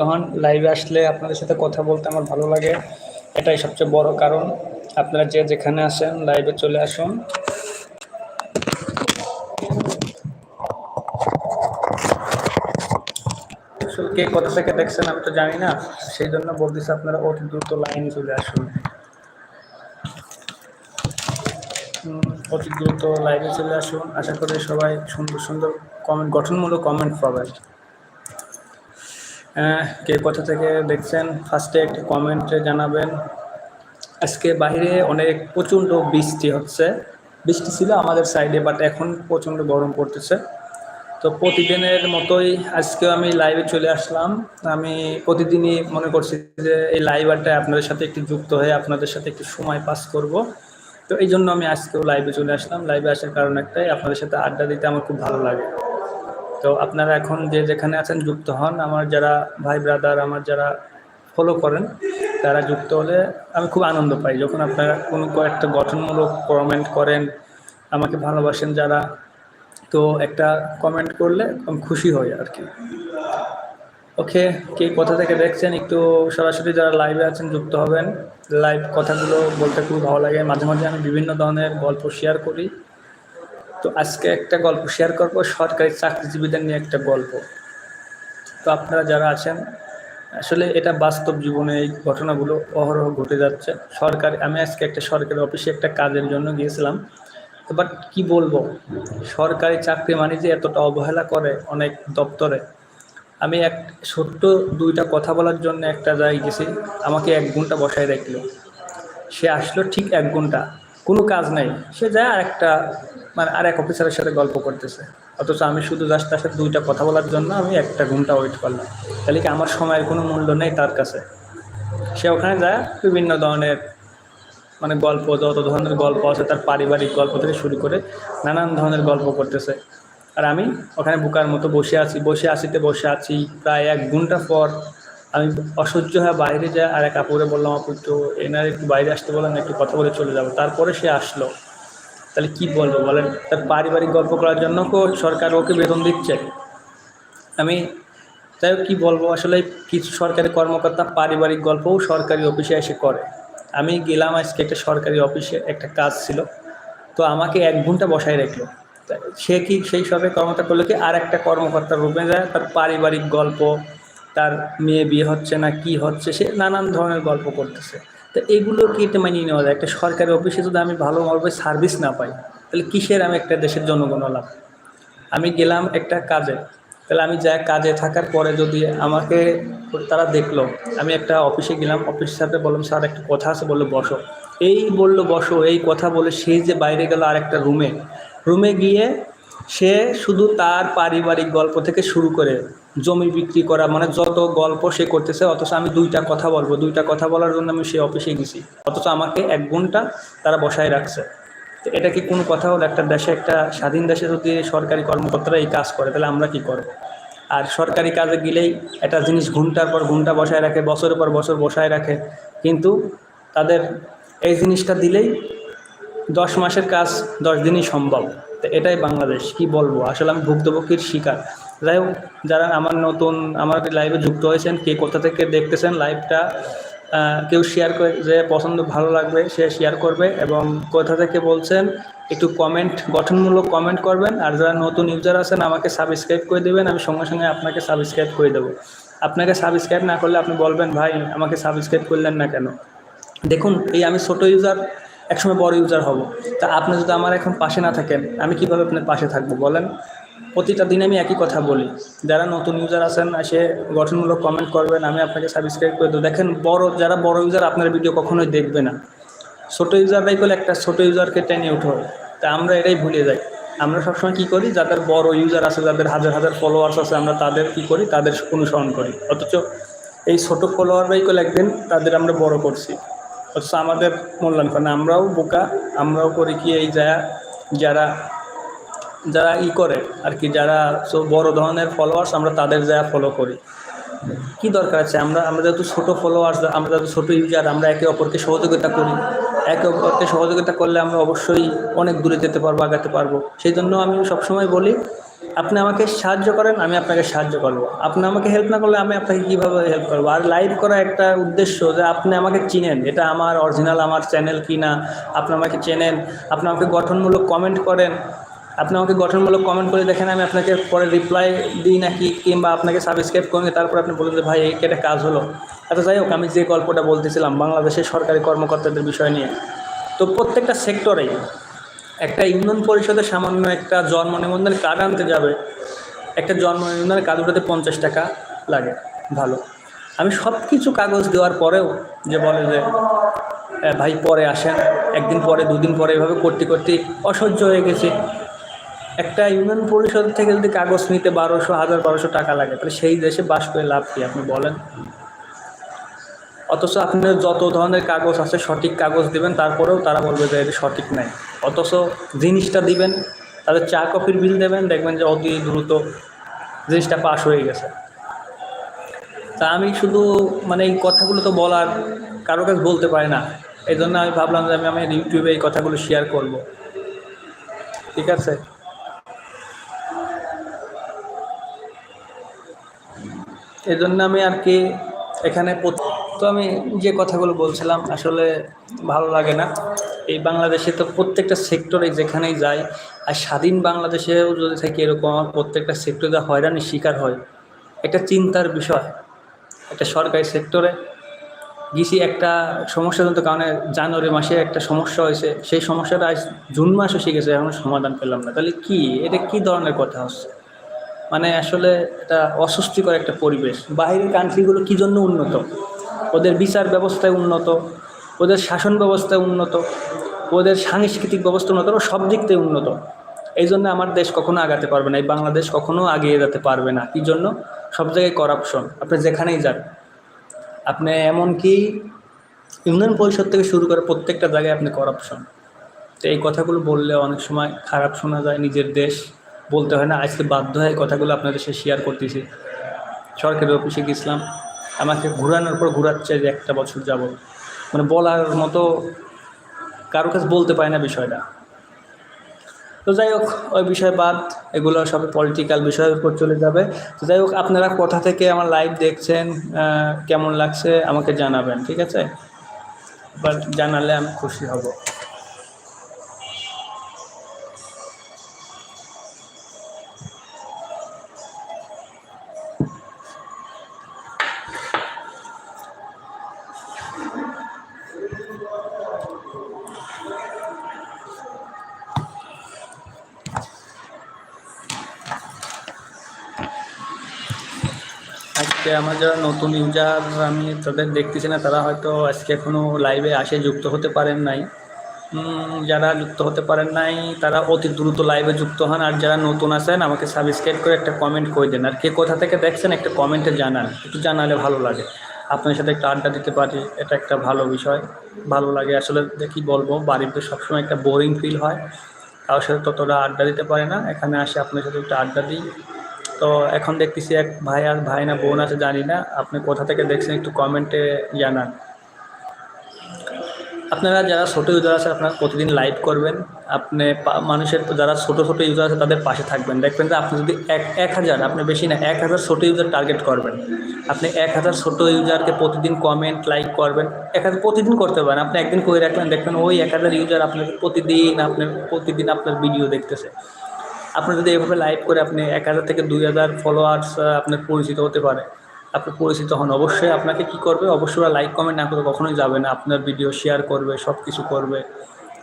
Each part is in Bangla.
তখন লাইভে আসলে আপনাদের সাথে কথা বলতে আমার ভালো লাগে। এটাই সবচেয়ে বড় কারণ। আপনারা যে যেখানে আসেন লাইভে চলে আসুন। কে কোথা থেকে দেখছেন আমি তো জানি না। সেই জন্য বলতেছি আপনারা অতি দ্রুত লাইনে চলে আসুন। অতি দ্রুত লাইভে চলে আসুন। আশা করি সবাই সুন্দর সুন্দর কমেন্ট গঠনমূলক কমেন্ট পাবেন। কে কোথা থেকে দেখছেন? ফার্স্টে একটি কমেন্টে জানাবেন। আজকে বাইরে অনেক প্রচণ্ড বৃষ্টি হচ্ছে। বৃষ্টি ছিল আমাদের সাইডে বাট এখন প্রচণ্ড গরম পড়তেছে। তো প্রতিদিনের মতোই আজকে আমি লাইভে চলে আসলাম। আমি প্রতিদিনই মনে করছি যে এই লাইভারটায় আপনাদের সাথে একটু যুক্ত হয়ে আপনাদের সাথে একটু সময় পাস করব। তো এই জন্য আমি আজকেও লাইভে চলে আসলাম। লাইভে আসার কারণ একটাই, আপনাদের সাথে আড্ডা দিতে আমার খুব ভালো লাগে। তো আপনারা এখন যে যেখানে আছেন যুক্ত হন। আমার যারা ভাই ব্রাদার আমার যারা ফলো করেন, তারা যুক্ত হলে আমি খুব আনন্দ পাই। যখন আপনারা কোনো কয়েকটা গঠনমূলক কমেন্ট করেন, আমাকে ভালোবাসেন যারা, তো একটা কমেন্ট করলে আমি খুশি হই আর কি ওকে কে কোথা থেকে দেখছেন, একটু সরাসরি যারা লাইভে আছেন যুক্ত হবেন। লাইভ কথাগুলো বলতে খুব ভালো লাগে। মাঝে মাঝে আমি বিভিন্ন ধরনের গল্প শেয়ার করি। তো আজকে একটা গল্প শেয়ার করব, সরকারি চাকরিজীবীদের নিয়ে একটা গল্প। তো আপনারা যারা আছেন, আসলে এটা বাস্তব জীবনে এই ঘটনাগুলো অহরহ ঘটে যাচ্ছে। সরকার, আমি আজকে একটা সরকারি অফিসে একটা কাজের জন্য গিয়েছিলাম। বাট কী বলব? সরকারি চাকরি মানে যে এতটা অবহেলা করে অনেক দপ্তরে। আমি এক ছোট্ট দুইটা কথা বলার জন্য একটা জায়গায় গেছি, আমাকে এক ঘণ্টা বসায় রাখল। সে আসলো ঠিক এক ঘণ্টা। কোনো কাজ নাই। সে যায় আর একটা মানে আর এক অফিসারের সাথে গল্প করতেছে। অথচ আমি শুধু জাস্ট তার সাথে দুইটা কথা বলার জন্য আমি একটা ঘণ্টা ওয়েট করলাম। তাহলে কি আমার সময়ের কোনো মূল্য নেই তার কাছে? সে ওখানে যায়, বিভিন্ন ধরনের মানে গল্প, যত ধরনের গল্প আছে তার পারিবারিক গল্প থেকে শুরু করে নানান ধরনের গল্প করতেছে। আর আমি ওখানে বুকার মতো বসে আছি, বসে আসিতে বসে আছি, প্রায় এক ঘণ্টা পর আমি অসহ্য হয়ে বাইরে যাই আর এক আপুরে বললাম, আপু, একটু এনার একটু বাইরে আসতে বললাম একটু কথা বলে চলে যাব। তারপরে সে আসলো। তাহলে কি বলব বলেন? তার পারিবারিক গল্প করার জন্য সরকার ওকে বেতন দিচ্ছে। আমি তাই কী বলব? আসলে কিছু সরকারি কর্মকর্তা পারিবারিক গল্পও সরকারি অফিসে এসে করে। আমি গেলাম আজকে একটা সরকারি অফিসে, একটা কাজ ছিল। তো আমাকে এক ঘণ্টা বসায় রাখল। তা সে কি সেই সবে কর্মকর্তা করল কি? আর একটা কর্মকর্তার রুমে যায়, তার পারিবারিক গল্প তার মেয়ে বিয়ে হচ্ছে না, কি হচ্ছে, সে নানান ধরনের গল্প করতেছে। তো এগুলো কি এটা মানিয়ে নেওয়া যায়? একটা সরকারি অফিসে যদি আমি ভালো ভালোভাবে সার্ভিস না পাই, তাহলে কিসের আমি একটা দেশের জনগণ হলাম? আমি গেলাম একটা কাজে, তাহলে আমি যা কাজে থাকার পরে যদি আমাকে তারা দেখল, আমি একটা অফিসে গেলাম, অফিসের সাথে বললাম, স্যার, একটা কথা আছে, বলল, বসো। এই বলল, বসো। এই কথা বলে সেই যে বাইরে গেল আর একটা রুমে রুমে গিয়ে সে শুধু তার পারিবারিক গল্প থেকে শুরু করে জমি বিক্রি করা মানে যত গল্প সে করতেছে, অথচ আমি দুইটা কথা বলব। দুইটা কথা বলার জন্য আমি সে অফিসে গেছি। অথচ আমাকে এক ঘণ্টা তারা বসায় রাখছে। তো এটা কি কোনো কথা হলো? একটা দেশে, একটা স্বাধীন দেশে যদি সরকারি কর্মকর্তারা এই কাজ করে, তাহলে আমরা কি করব? আর সরকারি কাজে গেলেই একটা জিনিস ঘণ্টার পর ঘণ্টা বসায় রাখে, বছরের পর বছর বসায় রাখে। কিন্তু তাদের এই জিনিসটা দিলেই দশ মাসের কাজ দশ দিনই সম্ভব। তো এটাই বাংলাদেশ, কি বলব? আসলে আমি ভুক্তভোগীর শিকার। যাই হোক, যারা আমার নতুন, আমার লাইভে যুক্ত হয়েছেন, কে কোথা থেকে দেখতেছেন লাইভটা কেউ শেয়ার করে, যে পছন্দ ভালো লাগবে, সে শেয়ার করবে এবং কোথা থেকে বলছেন, একটু কমেন্ট গঠনমূলক কমেন্ট করবেন। আর যারা নতুন ইউজার আছেন, আমাকে সাবস্ক্রাইব করে দেবেন, আমি সঙ্গে সঙ্গে আপনাকে সাবস্ক্রাইব করে দেবো। আপনাকে সাবস্ক্রাইব না করলে আপনি বলবেন, ভাই, আমাকে সাবস্ক্রাইব করলেন না কেন? দেখুন, এই আমি ছোটো ইউজার একসময় বড় ইউজার হব। তা আপনি যদি আমার এখন পাশে না থাকেন, আমি কীভাবে আপনার পাশে থাকব বলেন? প্রতিটা দিন আমি একই কথা বলি। যারা নতুন ইউজার আছেন সে গঠনমূলক কমেন্ট করবেন, আমি আপনাকে সাবস্ক্রাইব করে দেবো। দেখেন, বড়, যারা বড় ইউজার আপনার ভিডিও কখনোই দেখবে না। ছোটো ইউজাররাই করলে একটা ছোটো ইউজারকে টেনে উঠো তা আমরা এটাই ভুলে যাই। আমরা সবসময় কী করি? যাদের বড় ইউজার আছে, যাদের হাজার হাজার ফলোয়ার্স আছে, আমরা তাদের কী করি? তাদের অনুসরণ করি। অথচ এই ছোটো ফলোয়াররাই করলে একদিন তাদের আমরা বড় করছি। অথচ আমাদের মূল্যায়ন করে আমরাও বোকা, আমরাও করি কি এই যা, যারা যারা ই করে আর কি, যারা সব বড় ধরনের ফলোয়ার্স আমরা তাদের যা ফলো করি। কি দরকার আছে? আমরা আমরা যেহেতু ছোটো ফলোয়ার্স আমরা যেহেতু ছোটো ইউজার আমরা একে অপরকে সহযোগিতা করি। একে অপরকে সহযোগিতা করলে আমরা অবশ্যই অনেক দূরে যেতে পারব, আগাতে পারব। সেই জন্য আমি সবসময় বলি আপনি আমাকে সাহায্য করেন, আমি আপনাকে সাহায্য করব। আপনি আমাকে হেল্প না করলে আমি আপনাকে কীভাবে হেল্প করব? আর লাইভ করা একটা উদ্দেশ্য যে আপনি আমাকে চিনেন, এটা আমার অরিজিনাল আমার চ্যানেল কি না আপনি আমাকে চেনেন, আপনি আমাকে গঠনমূলক কমেন্ট করেন। আপনি আমাকে গঠনমূলক কমেন্ট করে দেখেন, আমি আপনাকে পরে রিপ্লাই দিই নাকি, কিংবা আপনাকে সাবস্ক্রাইব করেন তারপর আপনি বলেন যে, ভাই, এই একটা কাজ হলো। আচ্ছা যাই হোক, আমি যে গল্পটা বলতেছিলাম, বাংলাদেশের সরকারি কর্মকর্তাদের বিষয় নিয়ে। তো প্রত্যেকটা সেক্টরেই একটা ইউনিয়ন পরিষদের সামান্য একটা জন্ম নিবন্ধন কার্ড আনতে যাবে। একটা জন্ম নিবন্ধনের কার্ড উঠাতে পঞ্চাশ টাকা লাগে। ভালো। আমি সব কিছু কাগজ দেওয়ার পরেও যে বলে যে "এ, ভাই পরে আসেন একদিন পরে দুদিন পরে এভাবে করতে করতে অসহ্য হয়ে গেছে। একটা ইউনিয়ন পরিষদ থেকে যদি কাগজ নিতে বারোশো হাজার বারোশো টাকা লাগে তাহলে সেই দেশে বাস করে লাভ কি? আপনি বলেন। অথচ আপনার যত ধরনের কাগজ আছে, সঠিক কাগজ দিবেন, তারপরেও তারা বলবে যে এটা সঠিক নাই। অথচ জিনিসটা দিবেন, তাদের চা, কফির বিল দেবেন, দেখবেন যে অতি দ্রুত জিনিসটা পাশ হয়ে গেছে। তা আমি শুধু মানে এই কথাগুলো তো বলার কারও কাছে বলতে পারি না। এই জন্য আমি ভাবলাম যে আমি আমার ইউটিউবে এই কথাগুলো শেয়ার করব। ঠিক আছে? এই জন্য আমি আর কি এখানে তো আমি যে কথাগুলো বলছিলাম, আসলে ভালো লাগে না। এই বাংলাদেশে তো প্রত্যেকটা সেক্টরে যেখানেই যায় আর স্বাধীন বাংলাদেশেও যদি থাকি এরকম, আমার প্রত্যেকটা সেক্টরে হয়রানির শিকার হয় একটা চিন্তার বিষয়। একটা সরকারি সেক্টরে গেছি একটা সমস্যা সমস্যাজনিত কারণে জানুয়ারি মাসে একটা সমস্যা হয়েছে। সেই সমস্যাটা আজ জুন মাসে শিখেছে এখনও সমাধান পেলাম না। তাহলে কি? এটা কি ধরনের কথা হচ্ছে? মানে আসলে এটা অস্বস্তিকর একটা পরিবেশ। বাইরের কান্ট্রিগুলো কী জন্য উন্নত? ওদের বিচার ব্যবস্থায় উন্নত, ওদের শাসন ব্যবস্থায় উন্নত, ওদের সাংস্কৃতিক ব্যবস্থা উন্নত সব দিক থেকে উন্নত। এই জন্য আমার দেশ কখনো আগাতে পারবে না, এই বাংলাদেশ কখনো আগিয়ে যেতে পারবে না। কী জন্য? সব জায়গায় করাপশন আপনি যেখানেই যান। আপনি এমনকি ইউনিয়ন পরিষদ থেকে শুরু করে প্রত্যেকটা জায়গায় আপনি করাপশন তো এই কথাগুলো বললে অনেক সময় খারাপ শোনা যায় নিজের দেশ। বলতে হয় না, আজকে বাধ্য হয়ে কথাগুলো আপনাদের সাথে শেয়ার করতেছি। সরকারি অফিসে গেছিলাম। আমাকে ঘুরানোর পর ঘুরাচ্ছে একটা বছর যাব। মানে বলার মতো কারও কাছে বলতে পারি না বিষয়টা। তো যাই হোক, ওই বিষয় বাদ, এগুলো সব পলিটিক্যাল বিষয়ের উপর চলে যাবে। তো যাই হোক, আপনারা কোথা থেকে আমার লাইভ দেখছেন কেমন লাগছে আমাকে জানাবেন, ঠিক আছে? বাট জানালে আমি খুশি হব। আজকে আমার যারা নতুন ইউজার আমি তাদের দেখতেছি না, তারা হয়তো আজকে এখনও লাইভে আসে, যুক্ত হতে পারেন নাই। যারা যুক্ত হতে পারেন নাই, তারা অতি দ্রুত লাইভে যুক্ত হন। আর যারা নতুন আছেন, আমাকে সাবস্ক্রাইব করে একটা কমেন্ট করে দেন। আর কে কোথা থেকে দেখছেন, একটা কমেন্টে জানান। একটু জানালে ভালো লাগে। আপনার সাথে একটা আড্ডা দিতে পারি, এটা একটা ভালো বিষয়। ভালো লাগে। আসলে দেখি বলব, বাড়িতে সবসময় একটা বোরিং ফিল হয়। কারোর সাথে ততটা আড্ডা দিতে পারে না। এখানে আসে, আপনার সাথে একটু আড্ডা দিই। তো এখন দেখতেছি এক ভাই আর ভাই না বোন আছে, জানি না। আপনি কোথা থেকে দেখছেন একটু কমেন্টে জানান। আপনারা যারা ছোটো ইউজার আছে, আপনারা প্রতিদিন লাইভ করবেন। আপনি মানুষের যারা ছোটো ছোটো ইউজার আছে, তাদের পাশে থাকবেন। দেখবেন যে আপনি যদি এক এক হাজার, আপনি বেশি না, এক হাজার ছোটো ইউজার টার্গেট করবেন। আপনি এক হাজার ছোটো ইউজারকে প্রতিদিন কমেন্ট লাইক করবেন। এক হাজার প্রতিদিন করতে পারেন। আপনি একদিন করে রাখলেন, দেখবেন ওই এক হাজার ইউজার আপনাকে প্রতিদিন আপনার প্রতিদিন আপনার ভিডিও দেখতেছে। আপনি যদি এভাবে লাইভ করে আপনি এক হাজার থেকে দুই হাজার ফলোয়ার্স আপনার পরিচিত হতে পারে। আপনি পরিচিত হন। অবশ্যই আপনাকে কি করবে? অবশ্যই লাইক কমেন্ট না করে কখনোই যাবে না। আপনার ভিডিও শেয়ার করবে সব কিছু করবে।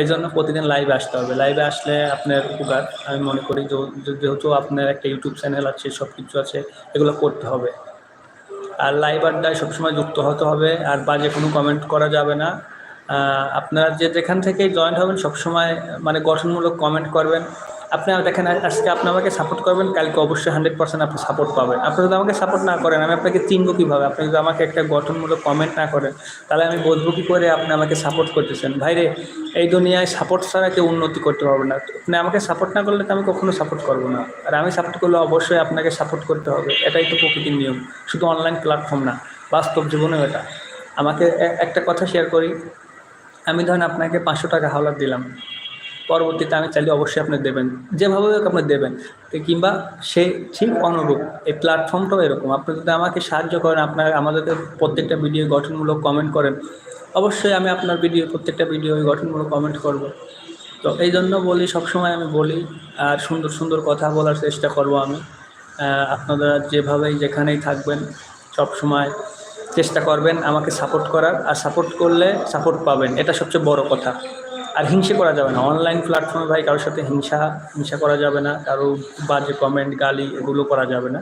এই জন্য প্রতিদিন লাইভে আসতে হবে। লাইভে আসলে আপনার উপকার। আমি মনে করি যেহেতু আপনার একটা ইউটিউব চ্যানেল আছে সব কিছু আছে, এগুলো করতে হবে। আর লাইভ আড্ডায় সবসময় যুক্ত হতে হবে। আর বাজে কোনো কমেন্ট করা যাবে না। আপনারা যে যেখান থেকে জয়েন্ট হবেন, সবসময় মানে গঠনমূলক কমেন্ট করবেন। আপনি দেখেন, আজকে আপনি আমাকে সাপোর্ট করবেন, কালকে অবশ্যই হান্ড্রেড পার্সেন্ট আপনি সাপোর্ট পাবেন। আপনি যদি আমাকে সাপোর্ট না করেন, আমি আপনাকে চিনবো কীভাবে? আপনি যদি আমাকে একটা গঠনমূলক কমেন্ট না করেন, তাহলে আমি বুঝব কী করে আপনি আমাকে সাপোর্ট করতেছেন? ভাইরে, এই দুনিয়ায় সাপোর্ট ছাড়া কেউ উন্নতি করতে পারবে না। আপনি আমাকে সাপোর্ট না করলে তো আমি কখনো সাপোর্ট করব না। আর আমি সাপোর্ট করলে অবশ্যই আপনাকে সাপোর্ট করতে হবে। এটাই তো প্রকৃতির নিয়ম। শুধু অনলাইন প্ল্যাটফর্ম না, বাস্তব জীবনেও এটা। আমাকে একটা কথা শেয়ার করি। আমি ধরেন আপনাকে পাঁচশো টাকা হাওলাত দিলাম। পরবর্তীতে আমি চাইলে অবশ্যই আপনি দেবেন। যেভাবে হোক আপনি দেবেন। কিংবা সে ঠিক অনুরূপ এই প্ল্যাটফর্মটাও এরকম। আপনি যদি আমাকে সাহায্য করেন, আপনার আমাদেরকে প্রত্যেকটা ভিডিও গঠনমূলক কমেন্ট করেন, অবশ্যই আমি আপনার ভিডিও প্রত্যেকটা ভিডিও গঠনমূলক কমেন্ট করব। তো এই জন্য বলি, সবসময় আমি বলি, আর সুন্দর সুন্দর কথা বলার চেষ্টা করব আমি। আপনারা যেভাবেই যেখানেই থাকবেন সব সময় চেষ্টা করবেন আমাকে সাপোর্ট করার। আর সাপোর্ট করলে সাপোর্ট পাবেন। এটা সবচেয়ে বড় কথা। আর হিংসে করা যাবে না। অনলাইন প্ল্যাটফর্মে ভাই কারোর সাথে হিংসা হিংসা করা যাবে না। কারও বাজে কমেন্ট গালি এগুলো করা যাবে না।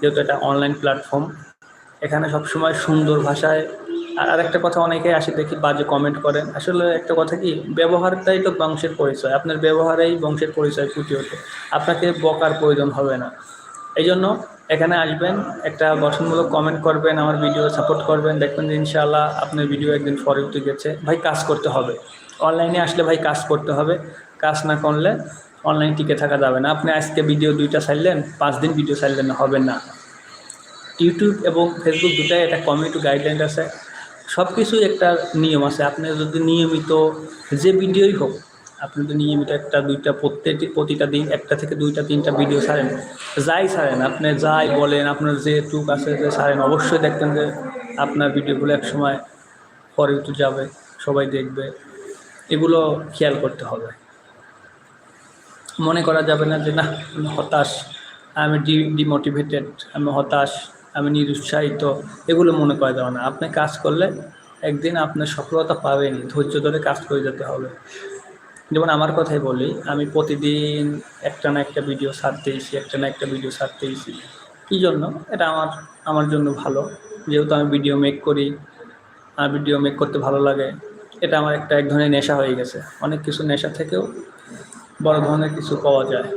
যেহেতু এটা অনলাইন প্ল্যাটফর্ম এখানে সবসময় সুন্দর ভাষায় আর আরেকটা কথা অনেকেই আসে দেখি বাজে কমেন্ট করেন। আসলে একটা কথা কি, ব্যবহারটাই তো বংশের পরিচয়। আপনার ব্যবহারেই বংশের পরিচয় ফুটে ওঠে। আপনাকে বকার প্রয়োজন হবে না। এই জন্য এখানে আসবেন, একটা গঠনমূলক কমেন্ট করবেন, আমার ভিডিও সাপোর্ট করবেন, দেখবেন যে ইনশাআল্লাহ আপনার ভিডিও একদিন ফরে উঠে গেছে। ভাই, কাজ করতে হবে। অনলাইনে আসলে ভাই কাজ করতে হবে। কাজ না করলে অনলাইন টিকে থাকা যাবে না। আপনি আজকে ভিডিও দুইটা ছাড়লেন, পাঁচ দিন ভিডিও ছাড়লেন, হবে না। ইউটিউব এবং ফেসবুক দুটাই একটা কমিউনিটি গাইডলাইন আছে। সব কিছুই একটা নিয়ম আছে। আপনি যদি নিয়মিত যে ভিডিওই হোক, আপনি যদি নিয়মিত একটা দুইটা, প্রত্যেকটি, প্রতিটা দিন, একটা থেকে দুইটা, তিনটা ভিডিও ছাড়েন যাই ছাড়েন, আপনি যাই বলেন, আপনার যে টুক আছে যে ছাড়েন, অবশ্যই দেখবেন যে আপনার ভিডিওগুলো এক সময় পরে উঠে যাবে, সবাই দেখবে। এগুলো খেয়াল করতে হবে। মনে করা যাবে না যে, না, আমি হতাশ, আমি ডি, ডিমোটিভেটেড, আমি হতাশ, আমি নিরুৎসাহিত। এগুলো মনে করা যাবে না। আপনি কাজ করলে একদিন আপনার সফলতা পাবেনই, ধৈর্য ধরে কাজ করে যেতে হবে। যেমন আমার কথাই বলি, আমি প্রতিদিন একটা না একটা ভিডিও ছাড়তেইছি একটা না একটা ভিডিও ছাড়তেইছি কী জন্য? এটা আমার আমার জন্য ভালো। যেহেতু আমি ভিডিও মেক করি, আর ভিডিও মেক করতে ভালো লাগে, এটা আমার একটা এক ধরনের নেশা হয়ে গেছে। অনেক কিছু নেশা থেকেও বড় ধরনের কিছু পাওয়া যায়।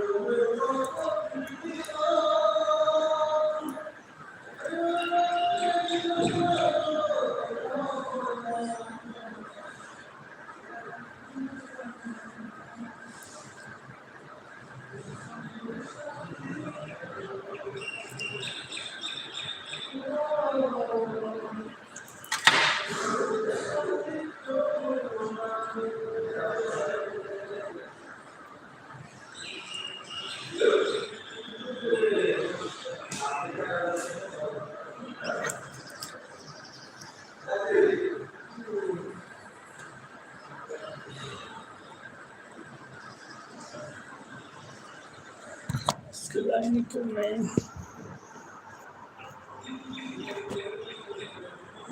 Thank you, man.